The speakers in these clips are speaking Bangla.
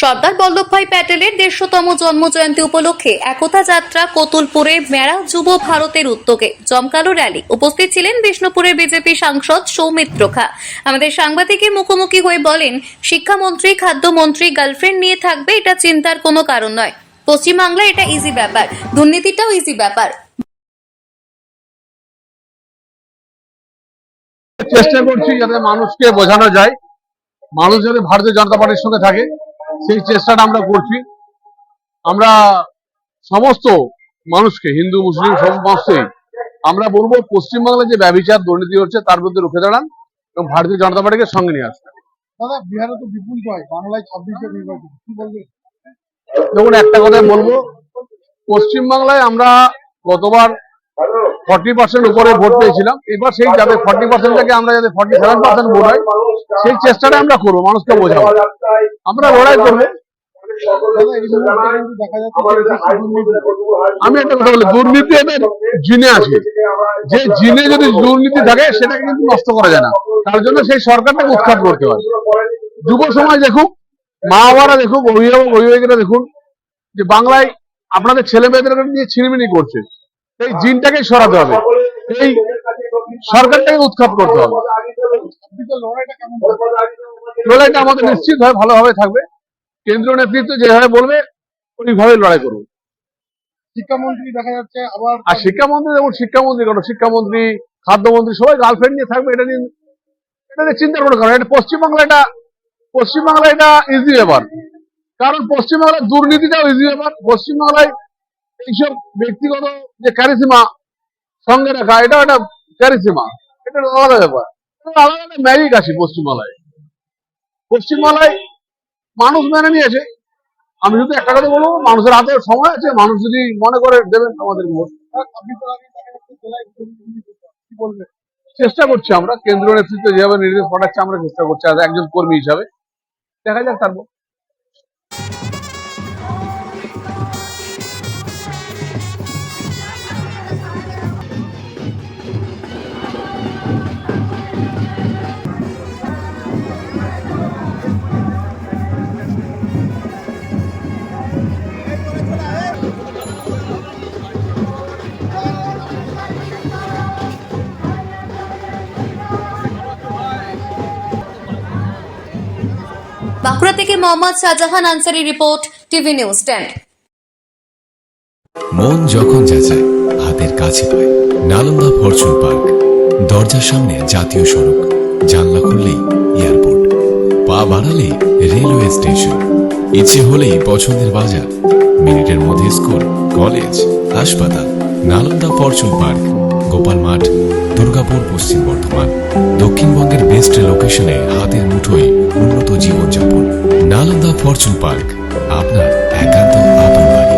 সর্দার বল্লভভাই প্যাটেলের দেড়শোতম জন্মজয়ন্তী উপলক্ষে একতা যাত্রা কতুলপুরে মেরা যুব ভারতের উদ্যোগে জমকালো র্যালি। উপস্থিত ছিলেন বিষ্ণুপুরের বিজেপি সাংসদ সৌমিত্র খা। আমাদের সাংবাদিকের মুখোমুখি হয়ে বলেন, শিক্ষামন্ত্রী, খাদ্যমন্ত্রী, গার্লফ্রেন্ড নিয়ে থাকবে এটা চিন্তার কোনো কারণ নয়। পশ্চিমবাংলায় এটা ইজি ব্যাপার দুর্নীতিটাও ইজি ব্যাপার। চেষ্টা করছি যাতে মানুষকে বোঝানো যায় মানুষ যাতে ভারতীয় জনতা পার্টির সঙ্গে থাকে সেই চেষ্টাটা আমরা করছি। আমরা সমস্ত মানুষকে হিন্দু মুসলিম সমস্তই আমরা বলব পশ্চিমবাংলায় যে ব্যবচার দুর্নীতি হচ্ছে তার বিরুদ্ধে রুখে দাঁড়ান এবং ভারতীয় জনতা পার্টিকে সঙ্গে নিয়ে আসেন। দাদা বিহারে তো বিপুল জয় বাংলায় ছাব্বিশে নির্বাচন কি বলবেন? দেখুন, একটা কথাই বলব। পশ্চিমবাংলায় আমরা গতবার ফর্টি পার্সেন্ট উপরে ভোট পেয়েছিলাম। এবার সেই যাতে ফর্টি পার্সেন্ট থেকে আমরা যাতে ফর্টি সেভেন পার্সেন্ট ভোট হয়, সেই চেষ্টাটা আমরা করব, মানুষকে বোঝাবো। আমরা লড়াই করব। আমি একটা কথা বলি, দুর্নীতি এটা জিনে আছে। যে জিনে যদি দুর্নীতি থাকে, সেটাকে কিন্তু নষ্ট করা যায় না। তার জন্য সেই সরকারটাকে উৎখাত করতে হয়। যুব সমাজ দেখুক মা বাবারা দেখুক অভিভাবক অভিভাবকেরা দেখুন যে বাংলায় আপনাদের ছেলে মেয়েদের নিয়ে ছিনিমিনি করছে। এই জিনটাকে সরাতে হবে। এই সরকারটাকে উৎখাত করতে হবে। লড়াইটা আমাদের নিশ্চিত হয় ভালোভাবে থাকবে। কেন্দ্রীয় নেতৃত্ব যেভাবে বলবে ওইভাবে লড়াই করব শিক্ষামন্ত্রী দেখা যাচ্ছে আবার আর শিক্ষামন্ত্রী যেমন শিক্ষামন্ত্রী কোনো? শিক্ষামন্ত্রী খাদ্যমন্ত্রী সবাই গার্লফ্রেন্ড নিয়ে থাকবে এটা নিয়ে এটা নিয়ে চিন্তা করে কারণ এটা পশ্চিমবাংলা এটা পশ্চিমবাংলা এটা ইজি ব্যাপার। কারণ পশ্চিমবাংলার দুর্নীতিটাও ইজি ব্যাপার। পশ্চিমবাংলায় এইসব ব্যক্তিগত যে ক্যারিসিমা সঙ্গে রাখা এটা একটা ক্যারিসিমা এটা আলাদা ব্যাপার। আলাদা একটা ম্যাজিক আছে পশ্চিমবাংলায়। পশ্চিমবাংলায় মানুষ মেনে নিয়েছে। আমি শুধু একটা কথা বলব, মানুষের হাতে সময় আছে। মানুষ যদি মনে করে দেবেন আমাদের ভোট। চেষ্টা করছি আমরা। কেন্দ্রীয় নেতৃত্ব যেভাবে নির্দেশ পাঠাচ্ছে, আমরা চেষ্টা করছি। একজন কর্মী হিসাবে। দেখা যাক তারপর বাঁকুড়া থেকে Mohammad Shahjahan Ansari report, TV news ten. মন যখন যাচায়, হাতের কাছে পায়। নালন্দা ফরচুন পার্ক, দরজার সামনে জাতীয় সড়ক, জানলা খুললেই এয়ারপোর্ট। পা বাড়ালে রেলওয়ে স্টেশন। ইচ্ছে হলেই পছন্দের বাজার, মিনিটের মধ্যে স্কুল, কলেজ, হাসপাতাল। নালন্দা ফরচুন পার্ক, গোপাল মাঠ, দুর্গাপুর পশ্চিম বর্ধমান। দক্ষিণবঙ্গের বেস্ট লোকেশনে হাতের মুঠোয় নালন্দা ফরচুন পার্ক, আপনার একান্ত আপন বাড়ি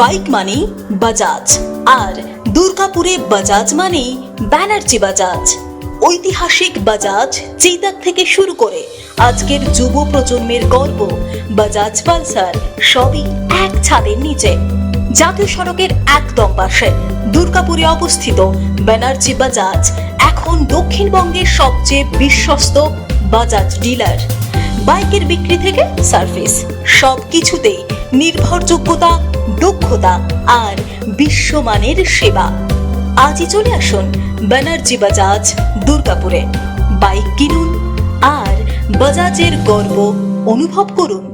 বাইক মানেই বাজাজ, আর দুর্গাপুরে বাজাজ মানেই ব্যানার্জি বাজাজ। ঐতিহাসিক বাজাজ চেতাক থেকে শুরু করে আজকের যুব প্রজন্মের গর্ব বাজাজ পালসার সবই এক ছাদের নিচে। জাতীয় সড়কের একদম পাশে দুর্গাপুরে অবস্থিত ব্যানার্জি বাজাজ এখন দক্ষিণবঙ্গের সবচেয়ে বিশ্বস্ত বাজাজ ডিলার। বাইকের বিক্রি থেকে সার্ভিস সব কিছুতেই নির্ভরযোগ্যতা, দক্ষতা আর বিশ্বমানের সেবা। আজই চলে আসুন ব্যানার্জি বাজাজ দুর্গাপুরে। বাইক কিনুন আর বাজাজের গর্ব অনুভব করুন।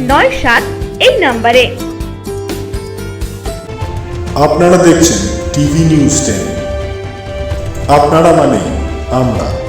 নয় সাত এই নম্বরে। আপনারা দেখছেন টিভি নিউজ টেন। আপনারা মানে আমরা।